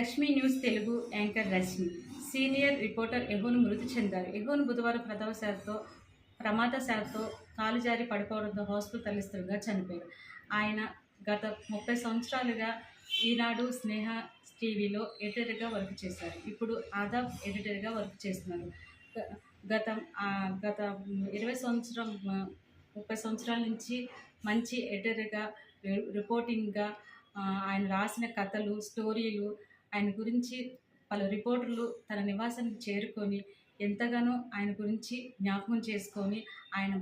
Lakshmi news Telugu anchor Rashmi senior reporter ఎహోన్ మృతి చెందారు. ఎహోన్ బుధవారం ప్రథమశాలతో ప్రమాదశాలతో కాలు జారి పడిపోవడంతో హాస్పిటల్ తరలిస్తుండగా చనిపోయారు. ఆయన గత ముప్పై సంవత్సరాలుగా ఈనాడు స్నేహ టీవీలో ఎడిటర్గా వర్క్ చేశారు. ఇప్పుడు ఆదాబ్ ఎడిటర్గా వర్క్ చేస్తున్నారు. గత గత ఇరవై సంవత్సరం ముప్పై సంవత్సరాల నుంచి మంచి ఎడిటర్గా రిపోర్టింగ్గా ఆయన రాసిన కథలు స్టోరీలు ఆయన గురించి పలు రిపోర్టర్లు తన నివాసానికి చేరుకొని ఎంతగానో ఆయన గురించి జ్ఞాపకం చేసుకొని ఆయన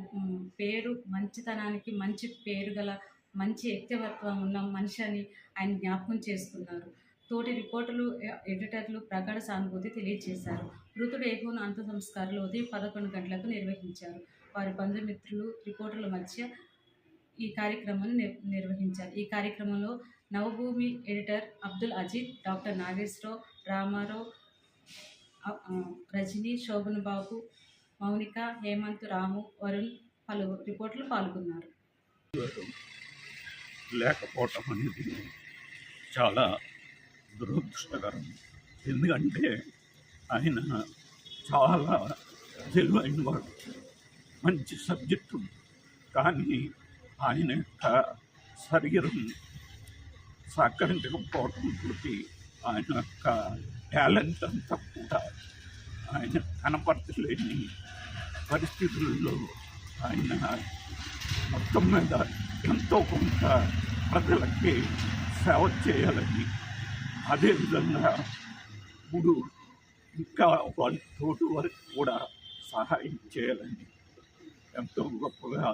పేరు మంచితనానికి మంచి పేరు గల మంచి వ్యక్తివత్వం ఉన్న మనిషి అని ఆయన జ్ఞాపకం చేసుకున్నారు. తోటి రిపోర్టర్లు ఎడిటర్లు ప్రగాఢ సానుభూతి తెలియజేశారు. మృతుడు ఏకోను అంత సంస్కారాలు ఉదయం పదకొండు గంటలకు నిర్వహించారు. వారి బంధుమిత్రులు రిపోర్టర్ల మధ్య ఈ కార్యక్రమాన్ని నిర్వహించారు. ఈ కార్యక్రమంలో నవభూమి ఎడిటర్ అబ్దుల్ అజీద్ డాక్టర్ నాగేశ్వరరావు రామారావు రజనీ శోభన్ బాబు మౌనిక హేమంత్ రాము వరుణ్ పలు రిపోర్ట్లు పాల్గొన్నారు. లేకపోవటం అనేది చాలా దురదృష్టకరం. ఎందుకంటే ఆయన చాలా తెలివైన వాడు మంచి సబ్జెక్టు. కానీ ఆయన యొక్క శరీరం సహకరించకపోవడంతో ఆయన యొక్క టాలెంట్ అంతా కూడా ఆయన కనపరచలేని పరిస్థితుల్లో ఆయన మొత్తం మీద ఎంతో కొంత ప్రజలకి సేవ చేయాలని అదేవిధంగా ఇప్పుడు ఇంకా వాళ్ళ తోటి వారికి కూడా సహాయం చేయాలని ఎంతో గొప్పగా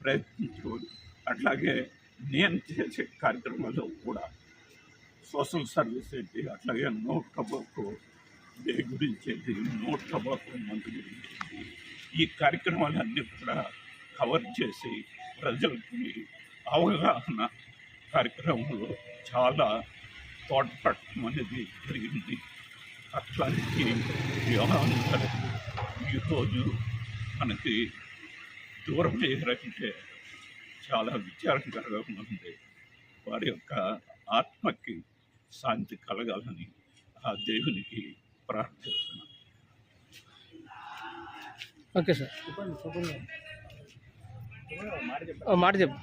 ప్రయత్నించేవాడు. అట్లాగే నేను చేసే కార్యక్రమాల్లో కూడా సోషల్ సర్వీస్ ఏంటి? అట్లాగే నోట్ టబాకో డే గురించి ఏంటి? నోట్ టబాకో మందు గురించి ఈ కార్యక్రమాలన్నీ కూడా కవర్ చేసి ప్రజలకి అవగాహన కార్యక్రమంలో చాలా తోడ్పడటం అనేది జరిగింది. అట్లాంటి వ్యవహారం ఈరోజు మనకి దూరం అయ్యారంటే చాలా విచారకరంగా ఉంది. వారి యొక్క ఆత్మకి శాంతి కలగాలని ఆ దేవునికి ప్రార్థిస్తున్నాను ఓకే సార్. మాట చెప్పు.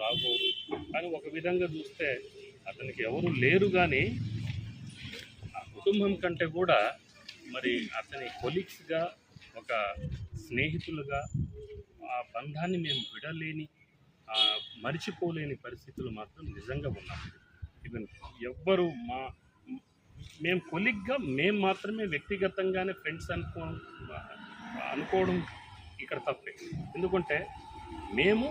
రాకూడదు కానీ ఒక విధంగా చూస్తే అతనికి ఎవరు లేరు కానీ ఆ కుటుంబం కంటే కూడా మరి అతని కొలీగ్స్గా ఒక స్నేహితులుగా ఆ బంధాన్ని మేము విడలేని మరిచిపోలేని పరిస్థితులు మాత్రం నిజంగా ఉన్నాం. ఈవెన్ ఎవ్వరు మా మేము కొలిగ్గా మేము మాత్రమే వ్యక్తిగతంగానే ఫ్రెండ్స్ అనుకో అనుకోవడం ఇక్కడ తప్పే. ఎందుకంటే మేము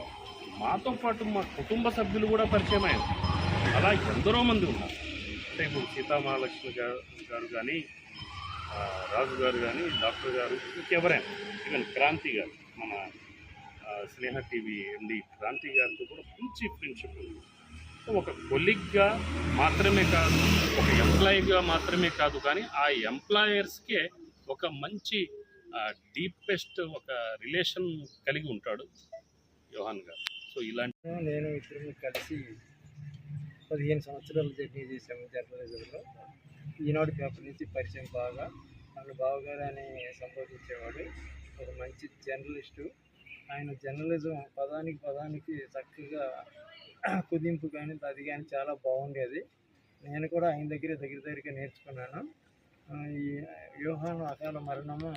మాతో పాటు మా కుటుంబ సభ్యులు కూడా పరిచయం అయ్యారు అలా ఎందరో మంది ఉన్నారు. అంటే ఇప్పుడు సీతామహాలక్ష్మి గారు గారు కానీ రాజు గారు కానీ డాక్టర్ గారు ఇంకెవరైనా. ఈవెన్ క్రాంతి గారు మన స్నేహ టీవీ ఎండి క్రాంతి గారితో కూడా మంచి ఫ్రెండ్షిప్ ఉంది. ఒక కొలిగ్గా మాత్రమే కాదు ఒక ఎంప్లాయీగా మాత్రమే కాదు కానీ ఆ ఎంప్లాయర్స్కే ఒక మంచి డీపెస్ట్ ఒక రిలేషన్ కలిగి ఉంటాడు యోహాన్ గారు. సో ఇలాంటి నేను ఇద్దరు కలిసి పదిహేను సంవత్సరాలు జర్నీ చేశాము జర్నలిజంలో. ఈనాడు పేపర్ నుంచి పరిచయం బాగా. నన్ను బావగారు అని సంబోధించేవాడు ఒక మంచి జర్నలిస్టు. ఆయన జర్నలిజం పదానికి పదానికి చక్కగా కుదింపు కానీ అది కానీ చాలా బాగుండేది నేను కూడా ఆయన దగ్గర దగ్గర దగ్గరికి నేర్చుకున్నాను. ఈ వ్యూహాను అకాల మరణము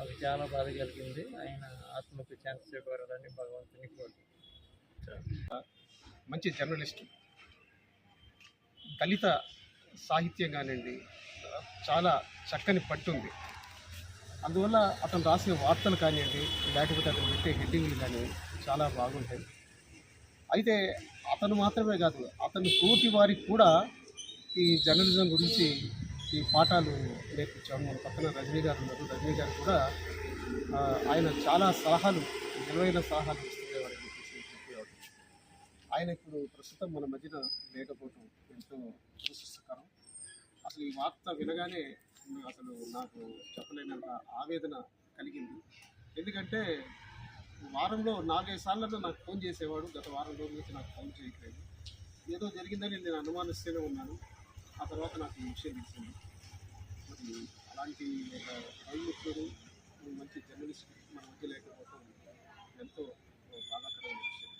అది చాలా బాధ కలిగింది. ఆయన ఆత్మకు ఛాన్స్ చేకూరాలని భగవంతుని కోరు మంచి జర్నలిస్ట్. దళిత సాహిత్యం కానివ్వండి చాలా చక్కని పట్టుంది. అందువల్ల అతను రాసిన వార్తలు కానివ్వండి లేకపోతే అతను పెట్టే హెడ్డింగ్లు కానీ చాలా బాగుంటాయి. అయితే అతను మాత్రమే కాదు అతని తోటి వారికి కూడా ఈ జర్నలిజం గురించి ఈ పాఠాలు నేర్పించాము. మన పక్కన రజనీ గారు ఉన్నారు. రజనీ గారు కూడా ఆయన చాలా సలహాలు విలువైన సలహాలు ఇస్తుండేవారు చెప్పేవాడు ఆయన ఇప్పుడు ప్రస్తుతం మన మధ్యన లేకపోవటం ఎంతో దురదృష్టకరం. అసలు ఈ వార్త వినగానే అసలు నాకు చెప్పలేనంత ఆవేదన కలిగింది. ఎందుకంటే వారంలో నాలుగైదు సార్లలో నాకు ఫోన్ చేసేవాడు. గత వారం రోజుల నుంచి నాకు ఫోన్ చేయట్లేదు. ఏదో జరిగిందని నేను అనుమానిస్తూనే ఉన్నాను. ఆ తర్వాత నాకు ఈ విషయం తెలిసింది. మరి అలాంటి ఒక రైతుడు మంచి జర్నలిస్ట్ మన మధ్య లేకపోవడం ఎంతో బాధాకరమైన విషయం.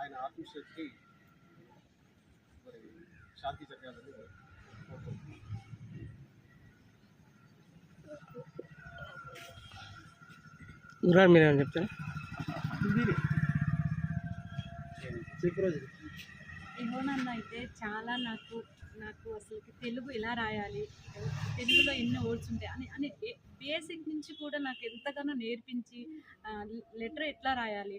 ఆయన ఆత్మశక్తి మరి శాంతి జరగాలని కోరుకుంటున్నాను. గురుగారు మీరు ఏమైనా చెప్తారా? అయితే చాలా నాకు నాకు అసలు తెలుగు ఎలా రాయాలి? తెలుగులో ఎన్ని వర్డ్స్ ఉంటాయి? అని అని బేసిక్ నుంచి కూడా నాకు ఎంతగానో నేర్పించి లెటర్ ఎట్లా రాయాలి?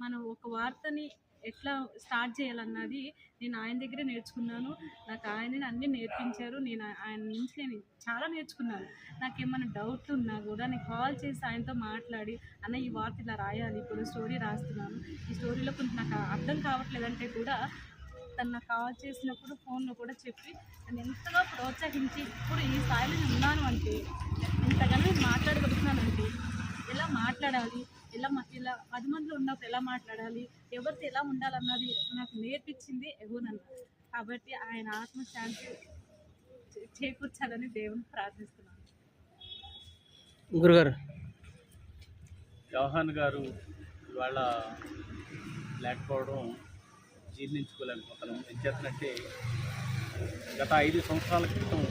మనం ఒక వార్తని ఎట్లా స్టార్ట్ చేయాలన్నది నేను ఆయన దగ్గరే నేర్చుకున్నాను. నాకు ఆయనని అన్నీ నేర్పించారు. నేను ఆయన నుంచి నేను చాలా నేర్చుకున్నాను. నాకు ఏమైనా డౌట్లు ఉన్నా కూడా నేను కాల్ చేసి ఆయనతో మాట్లాడి అన్న ఈ వార్త ఇలా రాయాలి. ఇప్పుడు స్టోరీ రాస్తున్నాను. ఈ స్టోరీలో కొంచెం నాకు అర్థం కావట్లేదంటే కూడా తను నాకు కాల్ చేసినప్పుడు ఫోన్లో కూడా చెప్పి నన్ను ఎంతగా ప్రోత్సహించి ఇప్పుడు ఈ స్థాయిలో నేను ఉన్నాను అంటే ఇంతగానో నేను మాట్లాడగలుగుతున్నానంటే ఎలా మాట్లాడాలి? ఎలా మా- ఇలా పది మందిలో ఉన్నప్పుడు ఎలా మాట్లాడాలి? ఎవరితో ఎలా ఉండాలన్నది నాకు నేర్పించింది ఎగునన్న కాబట్టి ఆయన ఆత్మశాంతి చే- చేకూర్చాలని దేవుని ప్రార్థిస్తున్నాను. గురుగారు. జవహర్ గారు ఇవాళ లేకపోవడం జీర్ణించుకోలేకపోతున్నాం. ఏం చేతనంటే గత ఐదు సంవత్సరాల క్రితం